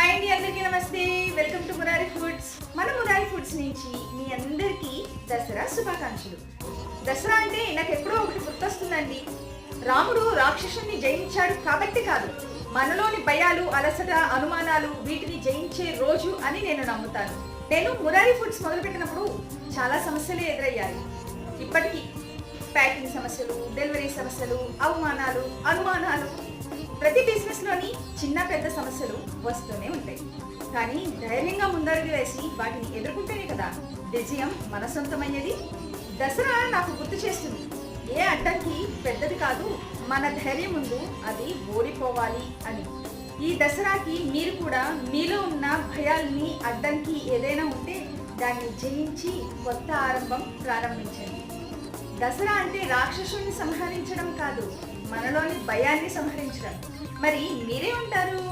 Hi అండి అందరికీ నమస్తే. వెల్కమ్ టు మురారి ఫుడ్స్ మన మురారి ఫుడ్స్ నుంచి మీ అందరికీ దసరా శుభాకాంక్షలు. దసరా అంటే నాకు ఎప్పుడో ఒకటి గుర్తొస్తుందండి. రాముడు రాక్షసుని జయించాడు కాబట్టి కాదు. మనలోని భయాలు అలసట అనుమానాలు వీటిని జయించే రోజు అని నేను నమ్ముతాను. నేను మురారి ఫుడ్స్ మొదలుపెట్టినప్పుడు చాలా సమస్యలు ఎదురయ్యాయి. ఇప్పటికీ ప్యాకింగ్ సమస్యలు డెలివరీ సమస్యలు అవమానాలు అనుమానాలు ప్రతి జీవితంలోని చిన్న పెద్ద సమస్యలు వస్తూనే ఉంటాయి. కానీ ధైర్యంగా ముందడుగు వేసి వాటిని ఎదుర్కొంటేనే కదా విజయం మన దసరా నాకు గుర్తు చేస్తుంది. ఏ అడ్డంకి పెద్దది కాదు మన ధైర్యం ముందు అది ఓడిపోవాలి అని. ఈ దసరాకి మీరు కూడా మీలో ఉన్న భయాల్ని అడ్డంకి ఏదైనా ఉంటే దాన్ని జయించి కొత్త ఆరంభం ప్రారంభించండి. దసరా అంటే రాక్షసుని సంహరించడం కాదు మనలోని భయాన్ని సంహరించడం. మరి మీరే ఉంటారు